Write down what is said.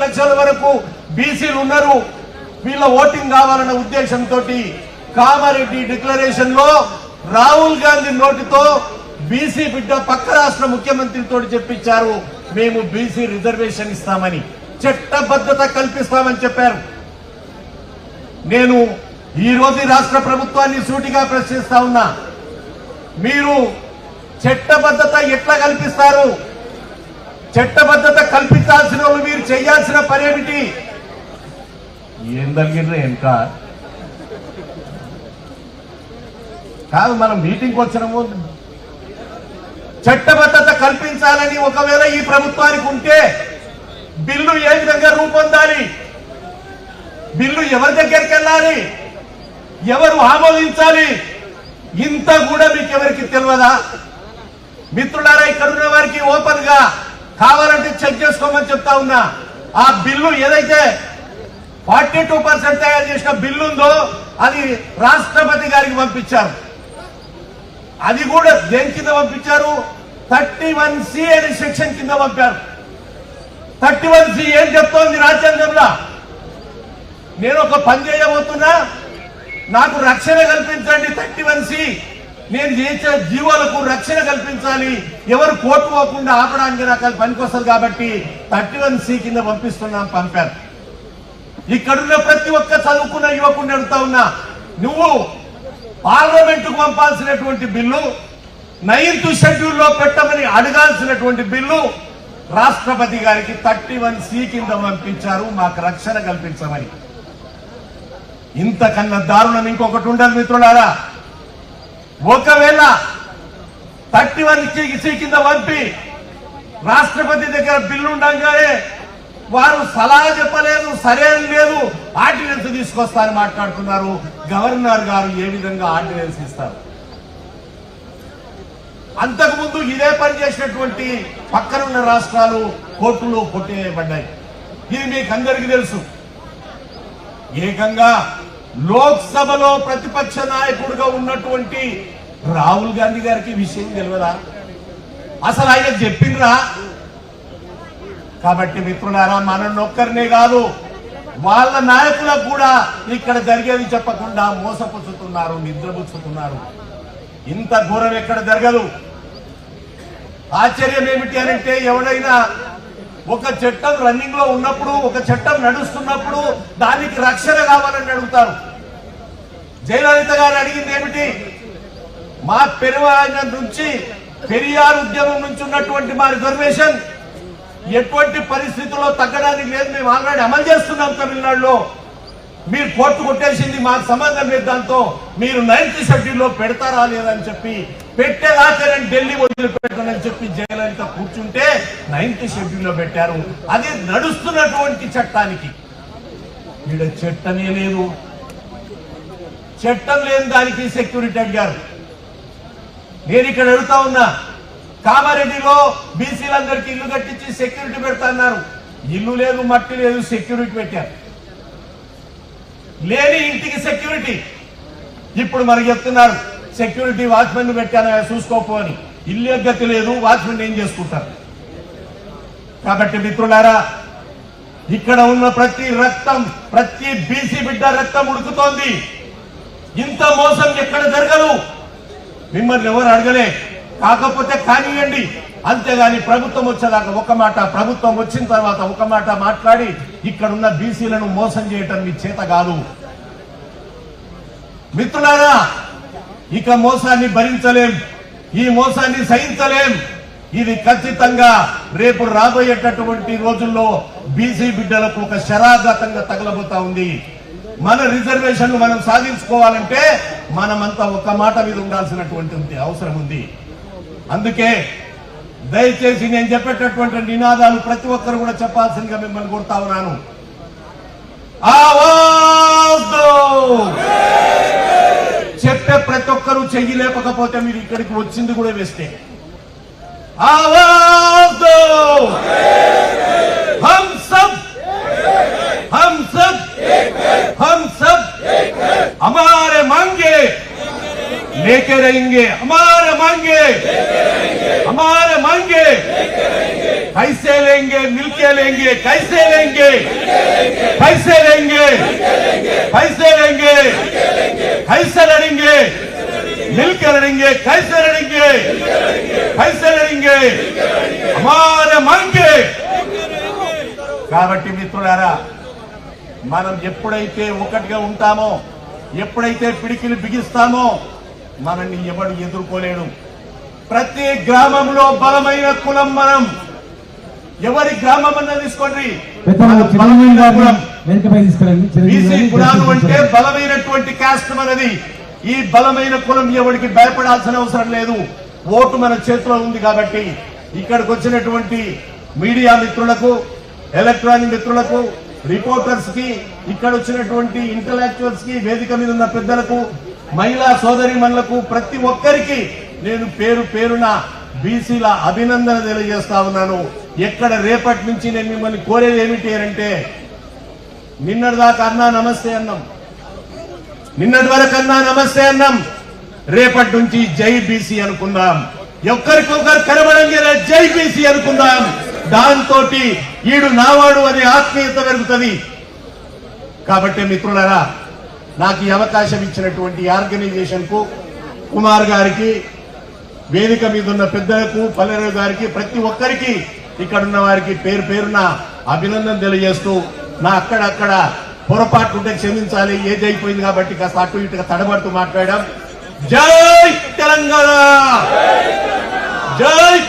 లక్షల వరకు బీసీలు ఉన్నారు. వీళ్ళ ఓటింగ్ కావాలన్న ఉద్దేశంతో కామారెడ్డి డిక్లరేషన్లో రాహుల్ గాంధీ నోటితో బీసీ బిడ్డ పక్క రాష్ట్ర ముఖ్యమంత్రితో చెప్పించారు. మేము బీసీ రిజర్వేషన్ ఇస్తామని. చట్టబద్ధత కల్పిస్తామని చెప్పారు. నేను ఈ రోజు రాష్ట్ర ప్రభుత్వాన్ని సూటిగా ప్రశ్నిస్తా ఉన్నా. మీరు చట్టబద్ధత ఎట్లా కల్పిస్తారు? చట్టబద్ధత కల్పించాల్సిన వాళ్ళు మీరు చేయాల్సిన పని ఏమిటి? ఏం తగ్గిండ్రు ఇంకా కాదు మనం మీటింగ్కి వచ్చినాము. చట్టబద్ధత కల్పించాలని ఒకవేళ ఈ ప్రభుత్వానికి ఉంటే బిల్లు ఏ విధంగా రూపొందాలి? బిల్లు ఎవరి దగ్గరికి వెళ్ళాలి? ఎవరు ఆమోదించాలి? ఇంత కూడా మీకు ఎవరికి తెలియదా? మిత్రులారా ఇక్కడ ఉన్న వారికి ఓపెన్గా కావాలంటే చెక్ చేసుకోమని చెప్తా ఉన్నా. ఆ బిల్లు ఏదైతే ఫార్టీ టూ పర్సెంట్ తయారు చేసిన బిల్లు ఉందో అది రాష్ట్రపతి గారికి పంపించారు. అది కూడా దేని కింద పంపించారు? థర్టీ వన్ సి అనే సెక్షన్ కింద పంపారు. థర్టీ వన్ సి ఏం చెప్తోంది రాజ్యాంగంలో. నేను ఒక పని చేయబోతున్నా. నాకు రక్షణ కల్పించండి థర్టీ వన్ సి. నేను చేసే జీవాలకు రక్షణ కల్పించాలి. ఎవరు కోర్టు పోకుండా ఆపడానికి నాకు అది పనికొస్తుంది కాబట్టి థర్టీ వన్ సి కింద పంపిస్తున్నాం పంపారు. ఇక్కడున్న ప్రతి ఒక్క చదువుకున్న యువకుని అడుగుతా ఉన్నా నువ్వు పార్లమెంటుకు పంపాల్సినటువంటి బిల్లు నైన్త్ షెడ్యూల్లో పెట్టమని అడగాల్సినటువంటి బిల్లు రాష్ట్రపతి గారికి థర్టీ వన్ సి కింద పంపించారు మాకు రక్షణ కల్పించమని. ఇంతకన్నా దారుణం ఇంకొకటి ఉండాలి మిత్రులారా. ఒకవేళ థర్టీ వన్ సి కింద పంపి రాష్ట్రపతి దగ్గర బిల్లు ఉండగానే వారు సలహా చెప్పలేదు సరే లేదు ఆర్డినెన్స్ తీసుకొస్తారని మాట్లాడుతున్నారు గవర్నర్ గారు ఏ విధంగా ఆర్డినెన్స్ ఇస్తారు? అంతకుముందు ఇదే పని చేసినటువంటి పక్కనున్న రాష్ట్రాలు కోర్టులో కొట్టేయబడ్డాయి. ఇది మీకు అందరికీ తెలుసు. ఏకంగా లోక్సభలో ప్రతిపక్ష నాయకుడుగా ఉన్నటువంటి రాహుల్ గాంధీ గారికి విషయం తెలియదా అసలు ఆయన చెప్పిండ్రా? కాబట్టి మిత్రులారా మనం ఒక్కరినే కాదు వాళ్ళ నాయకులకు కూడా ఇక్కడ జరిగేది చెప్పకుండా మోసపుచ్చుతున్నారు నిద్రపుచ్చుతున్నారు. ఇంత ఘోరం ఎక్కడ జరగదు. ఆశ్చర్యం ఏమిటి అని అంటే ఎవడైనా ఒక చట్టం రన్నింగ్లో ఉన్నప్పుడు ఒక చట్టం నడుస్తున్నప్పుడు దానికి రక్షణ కావాలని అడుగుతారు. జయలలిత గారు అడిగింది ఏమిటి? మా పెరువాయన నుంచి పెరియార్ ఉద్యమం నుంచి ఉన్నటువంటి మా రిజర్వేషన్ ఎటువంటి పరిస్థితుల్లో తగ్గడానికి లేదు. మేము ఆల్రెడీ అమలు చేస్తున్నాం తమిళనాడులో. మీరు కోర్టు కొట్టేసింది మాకు సంబంధం లేదు దాంతో. మీరు నైన్త్ షెడ్యూల్లో పెడతారా లేదని చెప్పి పెట్టేదాకా నేను ఢిల్లీ వదిలిపెట్టనని చెప్పి జయలలిత కూర్చుంటే నైన్త్ షెడ్యూల్లో పెట్టారు. అది నడుస్తున్నటువంటి చట్టానికి. ఈడ చట్టమే లేదు. చట్టం లేని దానికి సెక్యూరిటీ అడిగారు. నేను ఇక్కడ అడుగుతా ఉన్నా. కామారెడ్డిలో బీసీలందరికీ ఇల్లు కట్టించి సెక్యూరిటీ పెడతా అన్నారు. ఇల్లు లేదు మట్టి లేదు సెక్యూరిటీ పెట్టారు. లేని ఇంటికి సెక్యూరిటీ. ఇప్పుడు మనకు చెప్తున్నారు సెక్యూరిటీ వాచ్మెన్ పెట్టాను చూసుకోపో అని. ఇల్లు గతి లేదు వాచ్మెన్ ఏం చేసుకుంటారు? కాబట్టి మిత్రులారా ఇక్కడ ఉన్న ప్రతి రక్తం ప్రతి బీసీ బిడ్డ రక్తం ఉడుకుతోంది. ఇంత మోసం ఎక్కడ జరగదు. మిమ్మల్ని ఎవరు అడగలే? కాకపోతే కానివ్వండి అంతేగాని ప్రభుత్వం వచ్చేదాకా ఒక మాట ప్రభుత్వం వచ్చిన తర్వాత ఒక మాట మాట్లాడి ఇక్కడ ఉన్న బీసీలను మోసం చేయటం మీ చేత కాదు. మిత్రులారా ఇక మోసాన్ని భరించలేం. ఈ మోసాన్ని సహించలేం. ఇది ఖచ్చితంగా రేపు రాబోయేటటువంటి రోజుల్లో బీసీ బిడ్డలకు ఒక శరాఘాతంగా తగలబోతా ఉంది. మన రిజర్వేషన్లు మనం సాధించుకోవాలంటే మనమంతా ఒక్క మాట మీద ఉండాల్సినటువంటి అవసరం ఉంది. అందుకే దయచేసి నేను చెప్పేటటువంటి నినాదాలు ప్రతి ఒక్కరు కూడా చెప్పాల్సిందిగా మిమ్మల్ని కొడతా ఉన్నాను. చెప్పే ప్రతి ఒక్కరూ చెయ్యి లేపకపోతే మీరు ఇక్కడికి వచ్చింది కూడా వేస్తే. ఆవాజ్ लेके रहेंगे हमारे मांगे हमारे मांगे कैसे लेंगे मिलके लेंगे कैसे लेंगे कैसे लेंगे कैसे लेंगे कैसे लड़ेंगे मिलकर लड़ेंगे कैसे लड़ेंगे कैसे लड़ेंगे हमारे मांगे కాబట్టి మిత్రులారా మనం ఎప్పుడైతే ఒకటిగా ఉంటామో ఎప్పుడైతే పిడికిలు బిగిస్తామో మనల్ని ఎవడు ఎదుర్కోలేడు. ప్రతి గ్రామంలో బలమైన కులం మనం. ఎవరి గ్రామం అన్న తీసుకోండి. బీసీ కులాలు అంటే. బలమైనటువంటి కాస్ట్ మనది. ఈ బలమైన కులం ఎవరికి భయపడాల్సిన అవసరం లేదు. ఓటు మన చేతిలో ఉంది కాబట్టి ఇక్కడికి వచ్చినటువంటి మీడియా మిత్రులకు ఎలక్ట్రానిక్ మిత్రులకు రిపోర్టర్స్కి ఇక్కడ వచ్చినటువంటి ఇంటలెక్చువల్స్కి వేదిక మీద ఉన్న పెద్దలకు మహిళా సోదరిమణులకు ప్రతి ఒక్కరికి నేను పేరు పేరున బీసీల అభినందన తెలియజేస్తా ఉన్నాను. ఎక్కడ రేపటి నుంచి నేను మిమ్మల్ని కోరేది ఏమిటి అంటే నిన్నటి దాకా అన్నా నమస్తే అన్నాం. నిన్నటి వరకు అన్నా నమస్తే అన్నాం. రేపటి నుంచి జై బీసీ అనుకుందాం. ఒక్కరికొకరు కనబడంగా జై బీసీ అనుకుందాం. దాంతో ఈడు నావాడు అనే ఆత్మీయత పెరుగుతుంది. కాబట్టి మిత్రులరా నాకు ఈ అవకాశం ఇచ్చినటువంటి ఆర్గనైజేషన్కు కుమార్ గారికి వేదిక మీద ఉన్న పెద్దలకు పల్లెరావు గారికి ప్రతి ఒక్కరికి ఇక్కడ ఉన్న వారికి పేరు పేరున అభినందన తెలియజేస్తూ నా అక్కడక్కడ పొరపాటు ఉంటే క్షమించాలి ఏది అయిపోయింది కాబట్టి కాస్త అటు ఇటుగా తడబడుతూ మాట్లాడాం. జై తెలంగాణ! జై